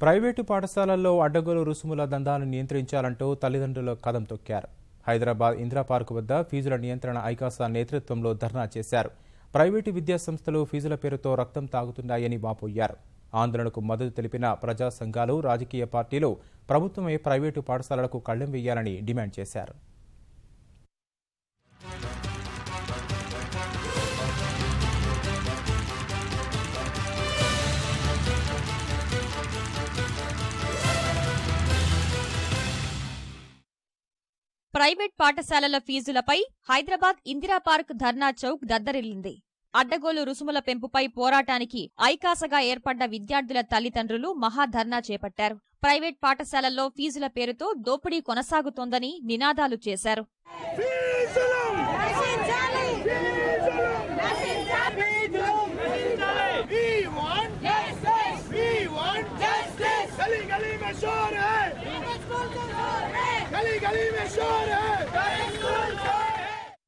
Private పాఠశాలల్లో అడ్డగోలు రుసుముల దందాలను నియంత్రించాలంటూ తల్లిదండ్రులు కదం తొక్కారు. హైదరాబాద్ ఇందిరా పార్క్ వద్ద ఫీజుల నియంత్రణ ఐకాసా నేతృత్వంలో ధర్నా చేశారు. ప్రైవేటు విద్యాసంస్థలు ఫీజుల పేరుతో రక్తం తాగుతున్నాయని వాపోయారు. ఆందోళనకు మద్దతు తెలిపిన ప్రజా సంఘాలు రాజకీయ పార్టీలు ప్రభుత్వమే ప్రైవేటు పాఠశాలలకు కళ్ళెం వేయాలని డిమాండ్ చేశారు. ప్రైవేట్ పాఠశాలల ఫీజులపై హైదరాబాద్ ఇందిరా పార్క్ ధర్నా చౌక్ దద్దరిల్లింది. అడ్డగోలు రుసుముల పెంపుపై పోరాటానికి ఐకాసగా ఏర్పడ్డ విద్యార్థుల తల్లిదండ్రులు మహాధర్నా చేపట్టారు. ప్రైవేట్ పాఠశాలల్లో ఫీజుల పేరుతో దోపిడీ కొనసాగుతోందని నినాదాలు చేశారు. We want justice.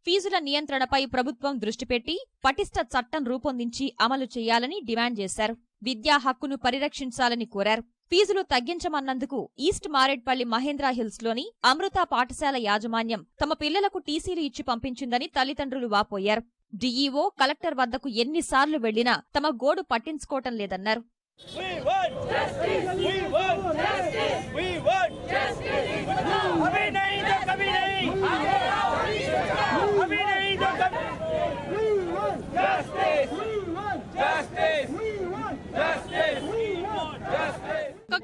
ఫీజుల నియంత్రణపై ప్రభుత్వం దృష్టి పెట్టి పటిష్ట చట్టం రూపొందించి అమలు చేయాలని డిమాండ్ చేశారు. విద్యా హక్కును పరిరక్షించాలని కోరారు. ఫీజులు తగ్గించమన్నందుకు ఈస్ట్ మారేడ్పల్లి మహేంద్ర హిల్స్లోని అమృత పాఠశాల యాజమాన్యం తమ పిల్లలకు టీసీలు ఇచ్చి పంపించిందని తల్లిదండ్రులు వాపోయారు. డీఈఓ కలెక్టర్ వద్దకు ఎన్నిసార్లు వెళ్ళినా తమ గోడు పట్టించుకోవటం లేదన్నారు.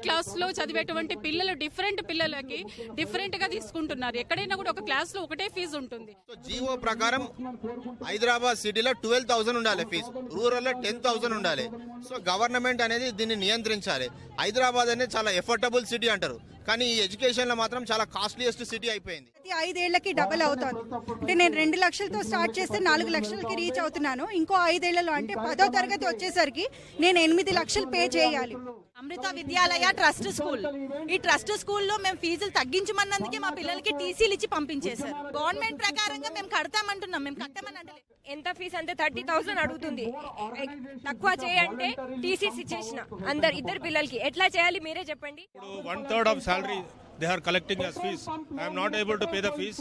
క్లాస్లో చదివేటువంటి పిల్లలు డిఫరెంట్ పిల్లలకి డిఫరెంట్గా తీసుకుంటున్నారు. ఎక్కడైనా కూడా ఒక క్లాస్లో ఒకటే ఫీజు ఉంటుంది. సో జీవో ప్రకారం హైదరాబాద్ సిటీలో ట్వెల్వ్ థౌసండ్ ఉండాలి ఫీజు. రూరల్లో టెన్ థౌసండ్ ఉండాలి. సో గవర్నమెంట్ అనేది దీన్ని నియంత్రించాలి. హైదరాబాద్ అనేది చాలా ఎఫోర్డబుల్ సిటీ అంటారు. కానీ ఈ ఎడ్యుకేషన్లో మాత్రం చాలా కాస్ట్లీయెస్ట్ సిటీ అయిపోయింది. ప్రతి ఐదేళ్ళకి డబల్ అవుతుంది అంటే నేను రెండు లక్షలతో స్టార్ట్ చేస్తే నాలుగు లక్షలకి రీచ్ అవుతున్నాను. ఇంకో ఐదేళ్ళలో అంటే పదో తరగతి వచ్చేసరికి నేను ఎనిమిది లక్షలు పే చేయాలి. Amrita Vidyalaya trust school. ఈ ట్రస్ట్ స్కూల్లో మేము ఫీజులు తగ్గించమన్నందుకే మా పిల్లలకి టీసీలు ఇచ్చి పంపించేశారు. గవర్నమెంట్ ప్రకారంగా మేము కడతామంటున్నాం మేము కట్టమని అంటే ఎంత ఫీజు అంటే థర్టీ థౌసండ్ అడుగుతుంది. తక్కువ చేయంటే టీసీసీ చేసిన అందరు ఇద్దరు పిల్లలకి. ఎట్లా చేయాలి మీరే చెప్పండి. One third of salary they are collecting us fees I'm not able to pay the fees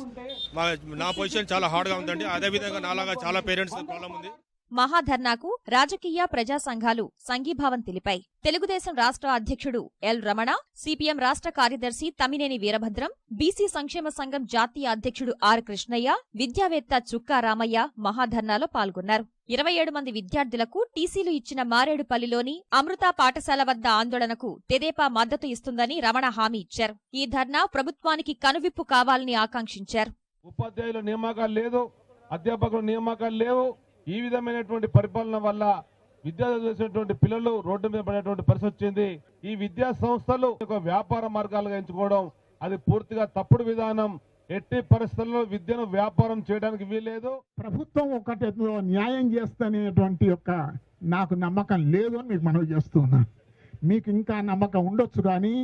నా పొజిషన్ చాలా హార్డ్గా ఉందండి. అదే విధంగా నాలాగా చాలా పేరెంట్స్ ప్రాబ్లం ఉంది. మహాధర్నాకు రాజకీయ ప్రజా సంఘాలు సంఘీభావం తెలిపాయి. తెలుగుదేశం రాష్ట్ర అధ్యక్షుడు ఎల్ రమణ సిపిఎం రాష్ట్ర కార్యదర్శి తమినేని వీరభద్రం బీసీ సంక్షేమ సంఘం జాతీయ అధ్యక్షుడు ఆర్ కృష్ణయ్య విద్యావేత్త చుక్కా రామయ్య మహాధర్నాలో పాల్గొన్నారు. ఇరవై ఏడు మంది విద్యార్థులకు టీసీలు ఇచ్చిన మారేడుపల్లిలోని అమృత పాఠశాల వద్ద ఆందోళనకు తెదేపా మద్దతు ఇస్తుందని రమణ హామీ ఇచ్చారు. ఈ ధర్నా ప్రభుత్వానికి కనువిప్పు కావాలని ఆకాంక్షించారు. ఉపాధ్యాయుల నియామకాలు లేదు అధ్యాపకుల నియామకాలు లేవు. ఈ విధమైనటువంటి పరిపాలన వల్ల విద్యార్థులు చేసినటువంటి పిల్లలు రోడ్డు మీద పడేటువంటి పరిస్థితి వచ్చింది. ఈ విద్యా సంస్థలు ఒక వ్యాపార మార్గాలుగా ఎంచుకోవడం అది పూర్తిగా తప్పుడు విధానం. ఎట్టి పరిస్థితుల్లో విద్యను వ్యాపారం చేయడానికి వీలేదు ప్రభుత్వం ఒకటి న్యాయం చేస్తనేటువంటి యొక్క నాకు నమ్మకం లేదు అని మీకు మనవి చేస్తున్నా. మీకు ఇంకా నమ్మకం ఉండొచ్చు కానీ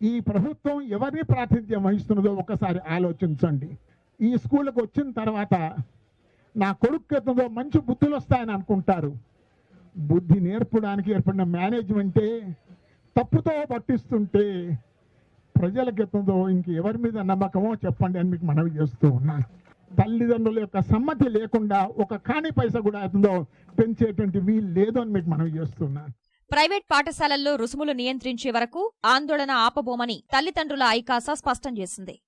ఈ ప్రభుత్వం ఎవరిని ప్రాతినిధ్యం వహిస్తున్నదో ఒకసారి ఆలోచించండి. ఈ స్కూల్కి వచ్చిన తర్వాత నా కొడుకు మంచి బుద్ధులు వస్తాయని అనుకుంటారు. బుద్ధి నేర్పడానికి ఏర్పడిన మేనేజ్మెంటే తప్పుతో పట్టిస్తుంటే ప్రజల ఎత్తుందో ఇంక ఎవరి మీద నమ్మకమో చెప్పండి అని మీకు మనవి చేస్తూ ఉన్నాను తల్లిదండ్రుల యొక్క సమ్మతి లేకుండా ఒక కాని పైస కూడా అవుతుందో పెంచేటువంటి వీలు లేదు అని మీకు మనవి చేస్తున్నాను ప్రైవేట్ పాఠశాలల్లో రుసుములు నియంత్రించే వరకు ఆందోళన ఆపబోమని తల్లిదండ్రుల ఐకాస స్పష్టం చేసింది.